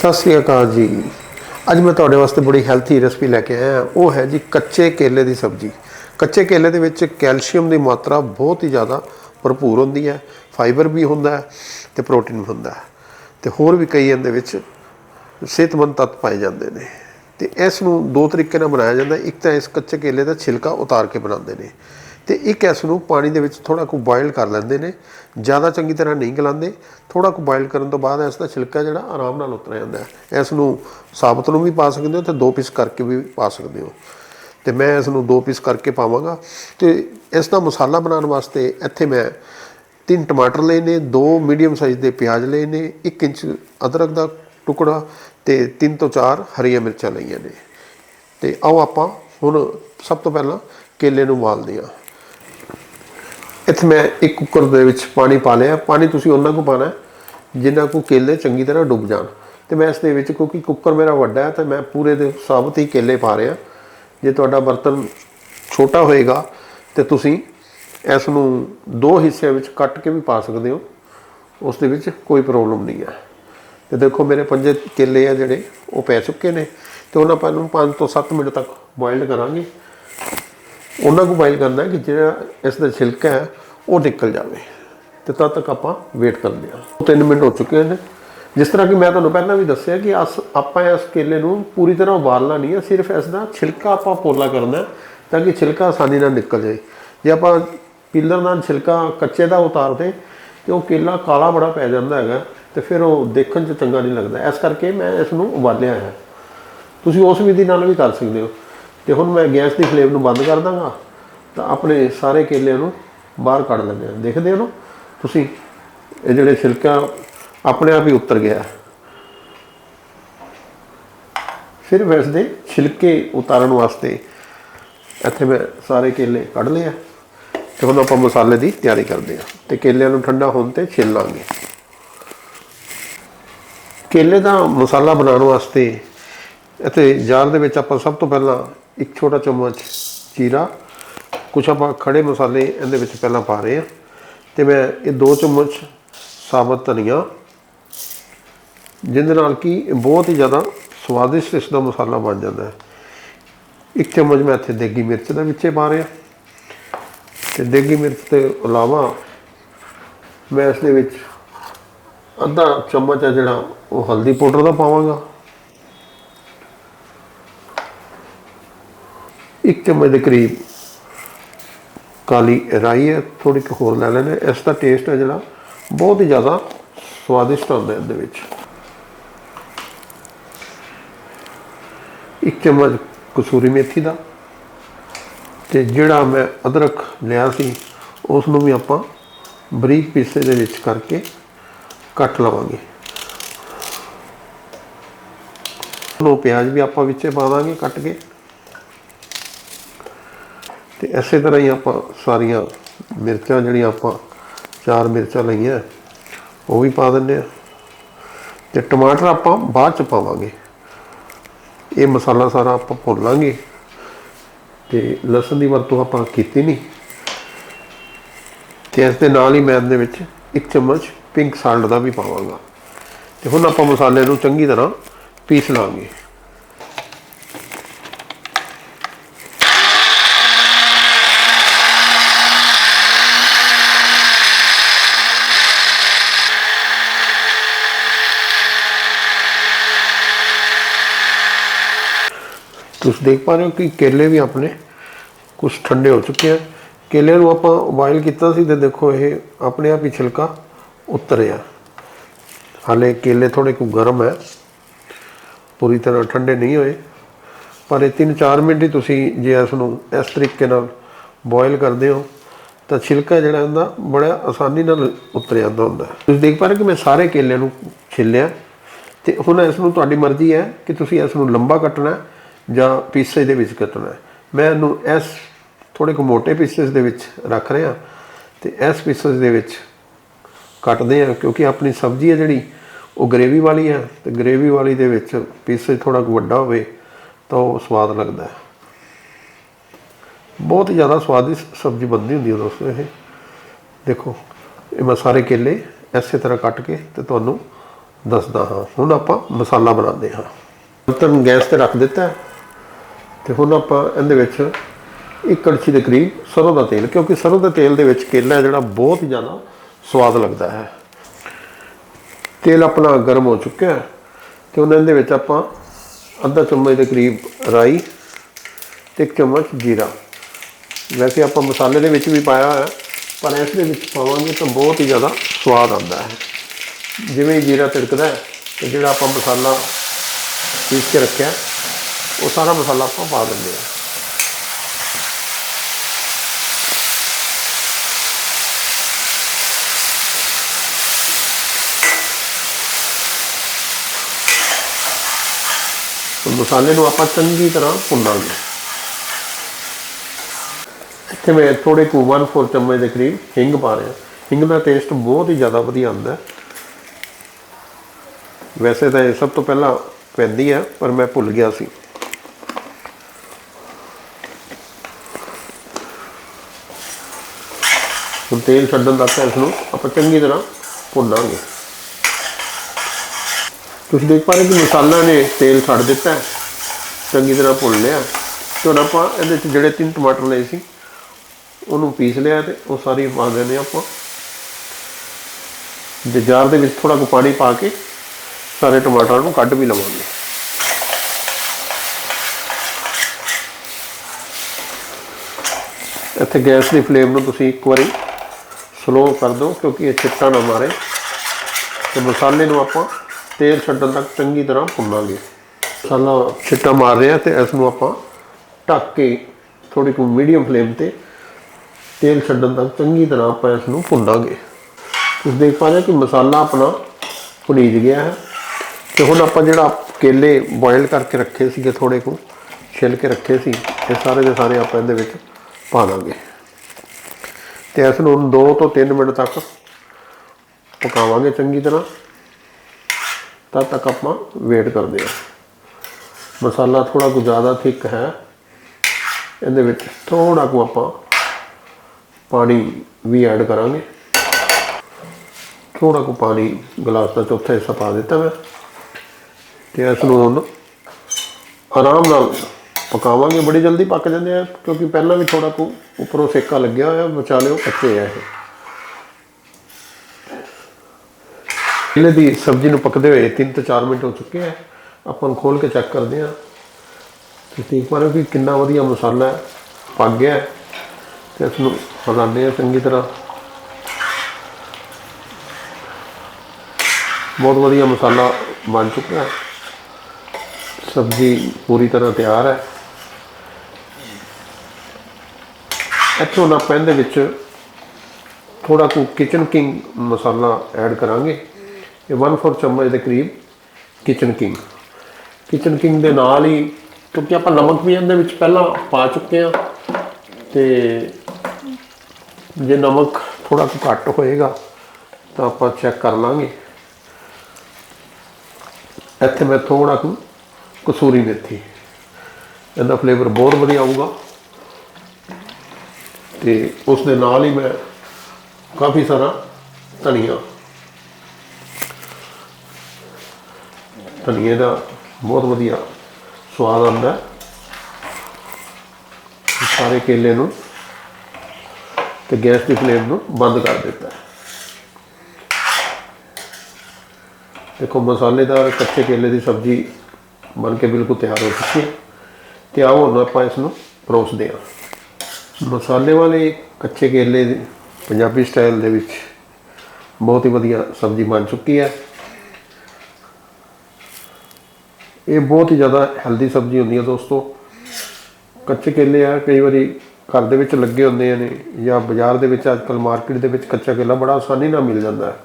ਸਤਿ ਸ੍ਰੀ ਅਕਾਲ ਜੀ। ਅੱਜ ਮੈਂ ਤੁਹਾਡੇ ਵਾਸਤੇ ਬੜੀ ਹੈਲਥੀ ਰੈਸਪੀ ਲੈ ਕੇ ਆਇਆ। ਉਹ ਹੈ ਜੀ ਕੱਚੇ ਕੇਲੇ ਦੀ ਸਬਜ਼ੀ। ਕੱਚੇ ਕੇਲੇ ਦੇ ਵਿੱਚ ਕੈਲਸ਼ੀਅਮ ਦੀ ਮਾਤਰਾ ਬਹੁਤ ਹੀ ਜ਼ਿਆਦਾ ਭਰਪੂਰ ਹੁੰਦੀ ਹੈ। ਫਾਈਬਰ ਵੀ ਹੁੰਦਾ ਹੈ ਤੇ ਪ੍ਰੋਟੀਨ ਵੀ ਹੁੰਦਾ ਹੈ। ਤੇ ਹੋਰ ਵੀ ਕਈ ਇਹਦੇ ਵਿੱਚ ਸਿਹਤਮੰਦ ਤੱਤ ਪਾਏ ਜਾਂਦੇ ਨੇ। ਤੇ ਇਸ ਨੂੰ ਦੋ ਤਰੀਕੇ ਨਾਲ ਬਣਾਇਆ ਜਾਂਦਾ ਇੱਕ ਤਾਂ ਇਸ ਕੱਚੇ ਕੇਲੇ ਦਾ ਛਿਲਕਾ ਉਤਾਰ ਕੇ ਬਣਾਉਂਦੇ ਨੇ। ਤੇ ਇੱਕ ਇਸ ਨੂੰ ਪਾਣੀ ਦੇ ਵਿੱਚ ਥੋੜਾ ਕੁ ਬੋਇਲ ਕਰ ਲੈਂਦੇ ਨੇ। ਜ਼ਿਆਦਾ ਚੰਗੀ ਤਰ੍ਹਾਂ ਨਹੀਂ ਗਲਾਉਂਦੇ। ਥੋੜਾ ਕੁ ਬੋਇਲ ਕਰਨ ਤੋਂ ਬਾਅਦ ਇਸ ਦਾ ਛਿਲਕਾ ਜਿਹੜਾ ਆਰਾਮ ਨਾਲ ਉਤਰ ਜਾਂਦਾ ਹੈ। ਇਸ ਨੂੰ ਸਾਬਤ ਨੂੰ ਵੀ ਪਾ ਸਕਦੇ ਹੋ ਤੇ ਦੋ ਪੀਸ ਕਰਕੇ ਵੀ ਪਾ ਸਕਦੇ ਹੋ। ਤੇ ਮੈਂ ਇਸ ਨੂੰ ਦੋ ਪੀਸ ਕਰਕੇ ਪਾਵਾਂਗਾ। ਤੇ ਇਸ ਦਾ ਮਸਾਲਾ ਬਣਾਉਣ ਵਾਸਤੇ ਇੱਥੇ ਮੈਂ ਤਿੰਨ ਟਮਾਟਰ ਲਏ ਨੇ, ਦੋ ਮੀਡੀਅਮ ਸਾਈਜ਼ ਦੇ ਪਿਆਜ਼ ਲਏ ਨੇ 1 ਇੰਚ ਅਦਰਕ ਦਾ ਟੁਕੜਾ ਤੇ ਤਿੰਨ ਤੋਂ ਚਾਰ ਹਰੀਆਂ ਮਿਰਚਾਂ ਲਈਆਂ ਨੇ। ਤੇ ਆਓ ਆਪਾਂ ਹੁਣ ਸਭ ਤੋਂ ਪਹਿਲਾਂ ਕੇਲੇ ਨੂੰ ਮਾਲਦੇ ਹਾਂ। ਇੱਥੇ ਮੈਂ ਇੱਕ ਕੁੱਕਰ ਦੇ ਵਿੱਚ ਪਾਣੀ ਪਾ ਲਿਆ। ਪਾਣੀ ਤੁਸੀਂ ਉਹਨਾਂ ਕੁ ਪਾਣਾ ਜਿੰਨਾ ਕੁ ਕੇਲੇ ਚੰਗੀ ਤਰ੍ਹਾਂ ਡੁੱਬ ਜਾਣ। ਤੇ ਮੈਂ ਇਸ ਦੇ ਵਿੱਚ, ਕਿਉਂਕਿ ਕੁੱਕਰ ਮੇਰਾ ਵੱਡਾ ਹੈ, ਤਾਂ ਮੈਂ ਪੂਰੇ ਦੇ ਸਾਬਤ ਹੀ ਕੇਲੇ ਪਾ ਰਿਹਾ। ਜੇ ਤੁਹਾਡਾ ਬਰਤਨ ਛੋਟਾ ਹੋਏਗਾ, ਤੇ ਤੁਸੀਂ ਇਸ ਨੂੰ ਦੋ ਹਿੱਸਿਆਂ ਵਿੱਚ ਕੱਟ ਕੇ ਵੀ ਪਾ ਸਕਦੇ ਹੋ। ਉਸ ਦੇ ਵਿੱਚ ਕੋਈ ਪ੍ਰੋਬਲਮ ਨਹੀਂ ਹੈ। ਤੇ ਦੇਖੋ, ਮੇਰੇ ਪੰਜੇ ਕੇਲੇ ਆ ਜਿਹੜੇ, ਉਹ ਪੈ ਚੁੱਕੇ ਨੇ। ਤੇ ਉਹਨਾਂ ਆਪਾਂ ਨੂੰ 5 ਤੋਂ 7 ਮਿੰਟ ਤੱਕ ਬੋਇਲਡ ਕਰਾਂਗੇ। ਉਹਨਾਂ ਨੂੰ ਬੋਇਲ ਕਰਨਾ ਹੈ ਕਿ ਜਿਹੜਾ ਇਸ ਦਾ ਛਿਲਕਾ ਹੈ, ਉਹ ਨਿਕਲ ਜਾਵੇ। ਤੇ ਤਦ ਤੱਕ ਆਪਾਂ ਵੇਟ ਕਰਦੇ ਹਾਂ। 3 ਮਿੰਟ ਹੋ ਚੁੱਕੇ ਨੇ। ਜਿਸ ਤਰ੍ਹਾਂ ਕਿ ਮੈਂ ਤੁਹਾਨੂੰ ਪਹਿਲਾਂ ਵੀ ਦੱਸਿਆ ਕਿ ਅਸ, ਆਪਾਂ ਇਸ ਕੇਲੇ ਨੂੰ ਪੂਰੀ ਤਰ੍ਹਾਂ ਉਬਾਲਣਾ ਨਹੀਂ ਹੈ, ਸਿਰਫ ਇਸ ਦਾ ਛਿਲਕਾ ਆਪਾਂ ਪੋਲਾ ਕਰਨਾ ਤਾਂ ਕਿ ਛਿਲਕਾ ਆਸਾਨੀ ਨਾਲ ਨਿਕਲ ਜਾਏ। ਜੇ ਆਪਾਂ ਪੀਲਰ ਨਾਲ ਛਿਲਕਾ ਕੱਚੇ ਦਾ ਉਤਾਰਦੇ ਤੇ ਉਹ ਕੇਲਾ ਕਾਲਾ ਬੜਾ ਪੈ ਜਾਂਦਾ ਹੈਗਾ, ਤੇ ਫਿਰ ਉਹ ਦੇਖਣ 'ਚ ਚੰਗਾ ਨਹੀਂ ਲੱਗਦਾ। ਇਸ ਕਰਕੇ ਮੈਂ ਇਸ ਨੂੰ ਉਬਾਲਿਆ ਹੈ। ਤੁਸੀਂ ਉਸ ਵਿਧੀ ਨਾਲ ਵੀ ਕਰ ਸਕਦੇ ਹੋ। ਤੇ ਹੁਣ ਮੈਂ ਗੈਸ ਦੀ ਫਲੇਮ ਨੂੰ ਬੰਦ ਕਰ ਦਾਂਗਾ, ਤਾਂ ਆਪਣੇ ਸਾਰੇ ਕੇਲਿਆਂ ਨੂੰ ਬਾਹਰ ਕੱਢ ਲੈਂਦੇ ਹਾਂ। ਦੇਖਦੇ ਹੋ ਨਾ, ਤੁਸੀਂ ਇਹ ਜਿਹੜੇ ਛਿਲਕਾ ਆਪਣੇ ਆਪ ਹੀ ਉਤਰ ਗਿਆ। ਸਿਰਫ ਇਸ ਦੇ ਛਿਲਕੇ ਉਤਾਰਨ ਵਾਸਤੇ ਇੱਥੇ ਮੈਂ ਸਾਰੇ ਕੇਲੇ ਕੱਢ ਲਏ ਆ ਤੇ ਹੁਣ ਆਪਾਂ ਮਸਾਲੇ ਦੀ ਤਿਆਰੀ ਕਰਦੇ ਹਾਂ ਤੇ ਕੇਲਿਆਂ ਨੂੰ ਠੰਡਾ ਹੋਣ ਤੇ ਛਿੱਲ ਲਾਂਗੇ ਕੇਲੇ ਦਾ ਮਸਾਲਾ ਬਣਾਉਣ ਵਾਸਤੇ ਇੱਥੇ ਜਾਰ ਦੇ ਵਿੱਚ ਆਪਾਂ ਸਭ ਤੋਂ ਪਹਿਲਾਂ ਇੱਕ ਛੋਟਾ ਚਮਚ ਜੀਰਾ, ਕੁਛ ਆਪਾਂ ਖੜੇ ਮਸਾਲੇ ਇਹਦੇ ਵਿੱਚ ਪਹਿਲਾਂ ਪਾ ਰਹੇ ਆ ਤੇ ਮੈਂ ਇਹ ਦੋ ਚਮਚ ਸਾਬਤ ਧਨੀਆ, ਜਿਹਦੇ ਨਾਲ ਕਿ ਬਹੁਤ ਹੀ ਜ਼ਿਆਦਾ ਸਵਾਦਿਸ਼ਟ ਇਸ ਦਾ ਮਸਾਲਾ ਬਣ ਜਾਂਦਾ ਹੈ। ਇੱਕ ਚਮਚ ਮੈਂ ਇੱਥੇ ਦੇਗੀ ਮਿਰਚ ਦਾ ਵਿੱਚੇ ਪਾ ਰਿਹਾ ਤੇ ਦੇਗੀ ਮਿਰਚ ਤੋਂ ਇਲਾਵਾ ਮੈਂ ਇਸ ਦੇ ਵਿੱਚ ਅੱਧਾ ਚਮਚ ਹੈ ਜਿਹੜਾ ਉਹ ਹਲਦੀ ਪਾਊਡਰ ਦਾ ਪਾਵਾਂਗਾ। ਇੱਕ ਚਮਚ ਦੇ ਕਰੀਬ ਕਾਲੀ ਰਾਈ ਹੈ ਥੋੜੀ ਕੁ ਹੋਰ ਲੈ ਲੈਣਾ ਇਸ ਦਾ ਟੇਸਟ ਹੈ ਜਿਹੜਾ, ਬਹੁਤ ਹੀ ਜ਼ਿਆਦਾ ਸਵਾਦਿਸ਼ਟ ਹੁੰਦਾ ਹੈ ਇਹਦੇ ਵਿੱਚ। ਇੱਕ ਚਮਚ ਕਸੂਰੀ ਮੇਥੀ ਦਾ ਤੇ ਜਿਹੜਾ ਮੈਂ ਅਦਰਕ ਲਿਆ ਸੀ ਉਸ ਨੂੰ ਵੀ ਆਪਾਂ ਬਰੀਕ ਪੀਸੇ ਦੇ ਵਿੱਚ ਕਰਕੇ ਕੱਟ ਲਵਾਂਗੇ। ਲੋ ਪਿਆਜ਼ ਵੀ ਆਪਾਂ ਵਿੱਚੇ ਪਾ ਦਾਂਗੇ ਕੱਟ ਕੇ। ਤੇ ਇਸੇ ਤਰ੍ਹਾਂ ਹੀ ਆਪਾਂ ਸਾਰੀਆਂ ਮਿਰਚਾਂ ਜਿਹੜੀਆਂ ਆਪਾਂ ਚਾਰ ਮਿਰਚਾਂ ਲਈਆਂ, ਉਹ ਵੀ ਪਾ ਦਿੰਦੇ ਆ ਤੇ ਟਮਾਟਰ ਆਪਾਂ ਬਾਅਦ ਚ ਪਾਵਾਂਗੇ। ਇਹ ਮਸਾਲਾ ਸਾਰਾ ਆਪਾਂ ਭੁੰਨ ਲਾਂਗੇ। ਤੇ ਲਸਣ ਦੀ ਵਰਤੋਂ ਆਪਾਂ ਕੀਤੀ ਨਹੀਂ। ਤੇ ਇਸ ਦੇ ਨਾਲ ਹੀ ਮੈਂ ਇਹਦੇ ਵਿੱਚ ਇੱਕ ਚਮਚ ਪਿੰਕ ਸਾਲਟ ਦਾ ਵੀ ਪਾਵਾਂਗਾ। ਤੇ ਹੁਣ ਆਪਾਂ ਮਸਾਲੇ ਨੂੰ ਚੰਗੀ ਤਰ੍ਹਾਂ ਪੀਸ ਲਾਂਗੇ। ਤੁਸੀਂ ਦੇਖ ਪਾ ਰਹੇ ਹੋ ਕਿ ਕੇਲੇ ਵੀ ਆਪਣੇ ਕੁਝ ਠੰਡੇ ਹੋ ਚੁੱਕੇ ਆ। ਕੇਲੇ ਨੂੰ ਆਪਾਂ ਬੋਇਲ ਕੀਤਾ ਸੀ ਤੇ ਦੇਖੋ ਇਹ ਆਪਣੇ ਆਪ ਹੀ ਛਿਲਕਾ ਉਤਰਿਆ ਹਾਲੇ ਕੇਲੇ ਥੋੜੇ ਕੁ ਗਰਮ ਹੈ। ਪੂਰੀ ਤਰ੍ਹਾਂ ਠੰਡੇ ਨਹੀਂ ਹੋਏ। ਪਰ ਇਹ 3-4 ਮਿੰਟ ਹੀ ਤੁਸੀਂ ਜੇ ਇਸ ਨੂੰ ਇਸ ਤਰੀਕੇ ਨਾਲ ਬੋਇਲ ਕਰਦੇ ਹੋ, ਤਾਂ ਛਿਲਕਾ ਜਿਹੜਾ ਹੁੰਦਾ, ਬੜਾ ਆਸਾਨੀ ਨਾਲ ਉਤਰ ਜਾਂਦਾ ਹੁੰਦਾ। ਤੁਸੀਂ ਦੇਖ ਪਾ ਰਹੇ ਕਿ ਮੈਂ ਸਾਰੇ ਕੇਲੇ ਨੂੰ ਛਿੱਲਿਆ। ਤੇ ਹੁਣ ਇਸ ਨੂੰ ਤੁਹਾਡੀ ਮਰਜ਼ੀ ਹੈ ਕਿ ਤੁਸੀਂ ਇਸ ਨੂੰ ਲੰਬਾ ਕੱਟਣਾ ਹੈ। ਜਾਂ ਪੀਸੇ ਦੇ ਵਿੱਚ ਕੱਟਣਾ ਮੈਂ ਇਹਨੂੰ ਇਸ ਥੋੜੇ ਕੁ ਮੋٹے ਪੀਸਸ ਦੇ ਵਿੱਚ ਰੱਖ ਰਿਹਾ ਤੇ ਇਸ ਪੀਸਸ ਦੇ ਵਿੱਚ ਕੱਟਦੇ ਆ ਕਿਉਂਕਿ ਆਪਣੀ ਸਬਜ਼ੀ ਹੈ ਜਿਹੜੀ, ਉਹ ਗ੍ਰੇਵੀ ਵਾਲੀ ਹੈ ਤੇ ਗ੍ਰੇਵੀ ਵਾਲੀ ਦੇ ਵਿੱਚ ਪੀਸਸ ਥੋੜਾ ਕੁ ਵੱਡਾ ਹੋਵੇ ਤਾਂ ਉਹ ਸਵਾਦ ਲੱਗਦਾ ਹੈ। ਬਹੁਤ ਜ਼ਿਆਦਾ ਸਵਾਦਿਸ਼ਟ ਸਬਜ਼ੀ ਬਣਦੀ ਹੁੰਦੀ ਹੈ ਦੋਸਤੋ ਇਹ। ਦੇਖੋ, ਇਹ ਮੈਂ ਸਾਰੇ ਕੇਲੇ ਐਸੇ ਤਰ੍ਹਾਂ ਕੱਟ ਕੇ ਤੇ ਤੁਹਾਨੂੰ ਦੱਸਦਾ ਹਾਂ। ਹੁਣ ਆਪਾਂ ਮਸਾਲਾ ਬਣਾਉਂਦੇ ਹਾਂ। ਬਰਤਨ ਗੈਸ ਤੇ ਰੱਖ ਦਿੱਤਾ ਤੇ ਹੁਣ ਆਪਾਂ ਇਹਦੇ ਵਿੱਚ ਇੱਕ ਕੜਛੀ ਦੇ ਕਰੀਬ ਸਰੋਂ ਦਾ ਤੇਲ, ਕਿਉਂਕਿ ਸਰੋਂ ਦੇ ਤੇਲ ਦੇ ਵਿੱਚ ਕੇਲਾ ਜਿਹੜਾ ਬਹੁਤ ਹੀ ਜ਼ਿਆਦਾ ਸਵਾਦ ਲੱਗਦਾ ਹੈ। ਤੇਲ ਆਪਣਾ ਗਰਮ ਹੋ ਚੁੱਕਿਆ ਹੈ ਤੇ ਉਹਨਾਂ ਦੇ ਵਿੱਚ ਆਪਾਂ ਅੱਧਾ ਚਮਚ ਦੇ ਕਰੀਬ ਰਾਈ ਤੇ ਇੱਕ ਚਮਚ ਜੀਰਾ। ਵੈਸੇ ਆਪਾਂ ਮਸਾਲੇ ਦੇ ਵਿੱਚ ਵੀ ਪਾਇਆ ਹੋਇਆ, ਪਰ ਇਸ ਦੇ ਵਿੱਚ ਪਾਵਾਂਗੇ ਤਾਂ ਬਹੁਤ ਹੀ ਜ਼ਿਆਦਾ ਸਵਾਦ ਆਉਂਦਾ ਹੈ। ਜਿਵੇਂ ਜੀਰਾ ਤਿੜਕਦਾ ਹੈ ਤੇ ਜਿਹੜਾ ਆਪਾਂ ਮਸਾਲਾ ਪੀਸ ਕੇ ਰੱਖਿਆ ਉਹ ਸਾਰਾ ਮਸਾਲਾ ਆਪਾਂ ਪਾ ਦਿੰਦੇ ਹਾਂ। ਤੇ ਮਸਾਲੇ ਨੂੰ ਆਪਾਂ ਚੰਗੀ ਤਰ੍ਹਾਂ ਭੁੰਨਾਂਗੇ। ਇੱਥੇ ਮੈਂ ਥੋੜੇ ਕੁ 1/4 ਚਮਚ ਦੇ ਕਰੀਬ ਹਿੰਗ ਪਾ ਰਿਹਾ। ਹਿੰਗ ਦਾ ਟੇਸਟ ਬਹੁਤ ਹੀ ਜ਼ਿਆਦਾ ਵਧੀਆ ਆਉਂਦਾ ਵੈਸੇ ਤਾਂ ਇਹ ਸਭ ਤੋਂ ਪਹਿਲਾਂ ਪੈਂਦੀ ਹੈ, ਪਰ ਮੈਂ ਭੁੱਲ ਗਿਆ ਸੀ। ਹੁਣ ਤੇਲ ਛੱਡਣ ਤੱਕ ਇਸ ਨੂੰ ਆਪਾਂ ਚੰਗੀ ਤਰ੍ਹਾਂ ਭੁੰਨਾਂਗੇ। ਤੁਸੀਂ ਦੇਖ ਪਾ ਰਹੇ ਕਿ ਮਸਾਲਾ ਨੇ ਤੇਲ ਛੱਡ ਦਿੱਤਾ ਚੰਗੀ ਤਰ੍ਹਾਂ ਭੁੰਨ ਲਿਆ ਤੇ ਹੁਣ ਆਪਾਂ ਇਹਦੇ ਵਿੱਚ ਜਿਹੜੇ ਤਿੰਨ ਟਮਾਟਰ ਲਏ ਸੀ, ਉਹਨੂੰ ਪੀਸ ਲਿਆ ਤੇ ਉਹ ਸਾਰੀ ਪਾ ਦੇਣੇ ਆਪਾਂ। ਜੇ ਜਾਰ ਦੇ ਵਿੱਚ ਥੋੜਾ ਕੁ ਪਾਣੀ ਪਾ ਕੇ ਸਾਰੇ ਟਮਾਟਰਾਂ ਨੂੰ ਕੱਢ ਵੀ ਲਵਾਂਗੇ। ਇੱਥੇ ਗੈਸ ਦੀ ਫਲੇਮ ਨੂੰ ਤੁਸੀਂ ਇੱਕ ਵਾਰੀ ਸਲੋ ਕਰ ਦਿਓ, ਕਿਉਂਕਿ ਇਹ ਛਿੱਟਾ ਨਾ ਮਾਰੇ। ਤੇ ਮਸਾਲੇ ਨੂੰ ਆਪਾਂ ਤੇਲ ਛੱਡਣ ਤੱਕ ਚੰਗੀ ਤਰ੍ਹਾਂ ਭੁੰਨਾਂਗੇ। ਮਸਾਲਾ ਛਿੱਟਾ ਮਾਰ ਰਿਹਾ ਤੇ ਇਸ ਨੂੰ ਆਪਾਂ ਢੱਕ ਕੇ ਥੋੜੀ ਕੁ ਮੀਡੀਅਮ ਫਲੇਮ ਤੇ ਤੇਲ ਛੱਡਣ ਤੱਕ ਚੰਗੀ ਤਰ੍ਹਾਂ ਆਪਾਂ ਇਸ ਨੂੰ ਭੁੰਨਾਂਗੇ। ਤੁਸੀਂ ਦੇਖ ਪਾ ਰਹੇ ਕਿ ਮਸਾਲਾ ਆਪਣਾ ਭੁਨੀਜ ਗਿਆ ਹੈ। ਤੇ ਹੁਣ ਆਪਾਂ ਜਿਹੜਾ ਕੇਲੇ ਬੋਇਲ ਕਰਕੇ ਰੱਖੇ ਸੀਗੇ ਥੋੜੇ ਕੁ ਛਿੱਲ ਕੇ ਰੱਖੇ ਸੀ, ਇਹ ਸਾਰੇ ਦੇ ਸਾਰੇ ਆਪਾਂ ਇਹਦੇ ਵਿੱਚ ਪਾ ਦਾਂਗੇ। ਤੇ ਇਸ ਨੂੰ 2 ਤੋਂ 3 ਮਿੰਟ ਤੱਕ ਪਕਾਵਾਂਗੇ ਚੰਗੀ ਤਰ੍ਹਾਂ। ਤਦ ਤੱਕ ਆਪਾਂ ਵੇਟ ਕਰਦੇ ਹਾਂ। ਮਸਾਲਾ ਥੋੜਾ ਕੁ ਜ਼ਿਆਦਾ ਥਿੱਕ ਹੈ। ਇਹਦੇ ਵਿੱਚ ਥੋੜਾ ਕੁ ਆਪਾਂ ਪਾਣੀ ਵੀ ਐਡ ਕਰਾਂਗੇ। ਥੋੜਾ ਕੁ ਪਾਣੀ ਗਲਾਸ ਦਾ ਚੌਥਾ ਹਿੱਸਾ ਪਾ ਦਿੱਤਾ ਮੈਂ ਤੇ ਇਸ ਨੂੰ ਹੁਣ ਆਰਾਮ ਨਾਲ ਪਕਾਵਾਂਗੇ ਬੜੀ ਜਲਦੀ ਪੱਕ ਜਾਂਦੇ ਆ ਕਿਉਂਕਿ ਪਹਿਲਾਂ ਵੀ ਥੋੜਾ ਕੁ ਉੱਪਰੋਂ ਸੇਕਾ ਲੱਗਿਆ ਹੋਇਆ ਬਚਾ ਲਿਓ ਕੱਚੇ ਆ ਇਹ। ਇਹਲੇ ਦੀ ਸਬਜ਼ੀ ਨੂੰ ਪੱਕਦੇ ਹੋਏ 3 ਤੋਂ 4 ਮਿੰਟ ਹੋ ਚੁੱਕੇ ਆ। ਆਪਾਂ ਨੂੰ ਖੋਲ ਕੇ ਚੈੱਕ ਕਰਦੇ ਆ। ਤੁਸੀਂ ਦੇਖ ਪਾ ਰਹੇ ਕਿ ਕਿੰਨਾ ਵਧੀਆ ਮਸਾਲਾ ਹੈ, ਪੱਕ ਗਿਆ। ਹੈ। ਤੇ ਇਸ ਨੂੰ ਹਿਲਾਉਂਦੇ ਆ ਚੰਗੀ ਤਰ੍ਹਾਂ। ਬਹੁਤ ਵਧੀਆ ਮਸਾਲਾ ਬਣ ਚੁੱਕਾ। ਹੈ ਸਬਜ਼ੀ ਪੂਰੀ ਤਰ੍ਹਾਂ ਤਿਆਰ ਹੈ। ਇੱਥੋਂ ਨਾ ਆਪਾਂ ਇਹਦੇ ਵਿੱਚ ਥੋੜਾ ਕੁ ਕਿਚਨ ਕਿੰਗ ਮਸਾਲਾ ਐਡ ਕਰਾਂਗੇ। ਇਹ 1/4 ਚਮਚ ਦੇ ਕਰੀਬ ਕਿਚਨ ਕਿੰਗ ਕਿਚਨ ਕਿੰਗ ਦੇ ਨਾਲ ਹੀ, ਕਿਉਂਕਿ ਆਪਾਂ ਨਮਕ ਵੀ ਇਹਦੇ ਵਿੱਚ ਪਹਿਲਾਂ ਪਾ ਚੁੱਕੇ ਆ ਤੇ ਜੇ ਨਮਕ ਥੋੜਾ ਕੁ ਘੱਟ ਹੋਏਗਾ ਤਾਂ ਆਪਾਂ ਚੈੱਕ ਕਰ ਲਾਂਗੇ। ਇੱਥੇ ਮੈਂ ਥੋੜਾ ਕੁ ਕਸੂਰੀ ਮੇਥੀ। ਇਹਦਾ ਫਲੇਵਰ ਬਹੁਤ ਵਧੀਆ ਆਊਗਾ। ਤੇ ਉਸ ਦੇ ਨਾਲ ਹੀ ਮੈਂ ਕਾਫੀ ਸਾਰਾ ਧਨੀਆ। ਧਨੀਏ ਦਾ ਬਹੁਤ ਵਧੀਆ ਸਵਾਦ ਆਉਂਦਾ। ਸਾਰੇ ਕੇਲੇ ਨੂੰ ਤੇ ਗੈਸ ਦੀ ਫਲੇਮ ਨੂੰ ਬੰਦ ਕਰ ਦਿੱਤਾ। ਦੇਖੋ, ਮਸਾਲੇਦਾਰ ਕੱਚੇ ਕੇਲੇ ਦੀ ਸਬਜ਼ੀ ਬਣ ਕੇ ਬਿਲਕੁਲ ਤਿਆਰ ਹੋ ਚੁੱਕੀ ਹੈ। ਤੇ ਆਓ ਹੁਣ ਆਪਾਂ ਇਸ ਨੂੰ ਪਰੋਸਦੇ ਹਾਂ। ਮਸਾਲੇ ਵਾਲੇ ਕੱਚੇ ਕੇਲੇ ਦੇ, ਪੰਜਾਬੀ ਸਟਾਈਲ ਦੇ ਵਿੱਚ ਬਹੁਤ ਹੀ ਵਧੀਆ ਸਬਜ਼ੀ ਬਣ ਚੁੱਕੀ ਹੈ। ਇਹ ਬਹੁਤ ਹੀ ਜ਼ਿਆਦਾ ਹੈਲਦੀ ਸਬਜ਼ੀ ਹੁੰਦੀ ਹੈ ਦੋਸਤੋ। ਕੱਚੇ ਕੇਲੇ ਆ, ਕਈ ਵਾਰੀ ਘਰ ਦੇ ਵਿੱਚ ਲੱਗੇ ਹੁੰਦੇ ਨੇ ਜਾਂ ਬਾਜ਼ਾਰ ਦੇ ਵਿੱਚ ਅੱਜਕੱਲ ਮਾਰਕੀਟ ਦੇ ਵਿੱਚ ਕੱਚਾ ਕੇਲਾ ਬੜਾ ਆਸਾਨੀ ਨਾਲ ਮਿਲ ਜਾਂਦਾ ਹੈ।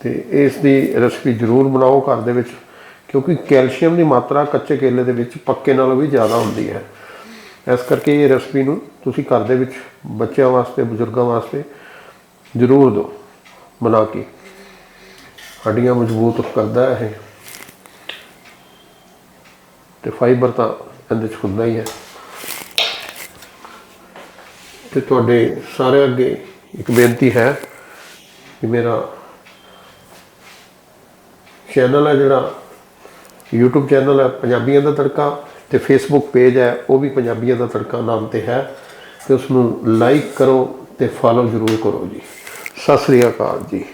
ਤੇ ਇਸ ਦੀ ਰੈਸਪੀ ਜ਼ਰੂਰ ਬਣਾਓ ਘਰ ਦੇ ਵਿੱਚ, ਕਿਉਂਕਿ ਕੈਲਸ਼ੀਅਮ ਦੀ ਮਾਤਰਾ ਕੱਚੇ ਕੇਲੇ ਦੇ ਵਿੱਚ ਪੱਕੇ ਨਾਲੋਂ ਵੀ ਜ਼ਿਆਦਾ ਹੁੰਦੀ ਹੈ। ਇਸ ਕਰਕੇ ਇਹ ਰੈਸਪੀ ਨੂੰ ਤੁਸੀਂ ਘਰ ਦੇ ਵਿੱਚ ਬੱਚਿਆਂ ਵਾਸਤੇ, ਬਜ਼ੁਰਗਾਂ ਵਾਸਤੇ ਜ਼ਰੂਰ ਦਿਓ, ਬਣਾ ਕੇ। ਹੱਡੀਆਂ ਮਜ਼ਬੂਤ ਕਰਦਾ ਹੈ ਇਹ। ਤੇ ਫਾਈਬਰ ਤਾਂ ਇਹਦੇ 'ਚ ਹੁੰਦਾ ਹੀ ਹੈ। ਤੇ ਤੁਹਾਡੇ ਸਾਰੇ ਅੱਗੇ ਇੱਕ ਬੇਨਤੀ ਹੈ ਕਿ ਮੇਰਾ ਚੈਨਲ ਹੈ ਜਿਹੜਾ, YouTube ਚੈਨਲ ਹੈ ਪੰਜਾਬੀਆਂ ਦਾ ਤੜਕਾ। ਤੇ ਫੇਸਬੁੱਕ ਪੇਜ ਹੈ, ਉਹ ਵੀ ਪੰਜਾਬੀਆਂ ਦਾ ਤੜਕਾ ਨਾਮ ਤੇ ਹੈ ਤੇ ਉਸ ਨੂੰ ਲਾਈਕ ਕਰੋ ਤੇ ਫਾਲੋ ਜ਼ਰੂਰ ਕਰੋ ਜੀ। ਸਤਿ ਸ੍ਰੀ ਅਕਾਲ ਜੀ।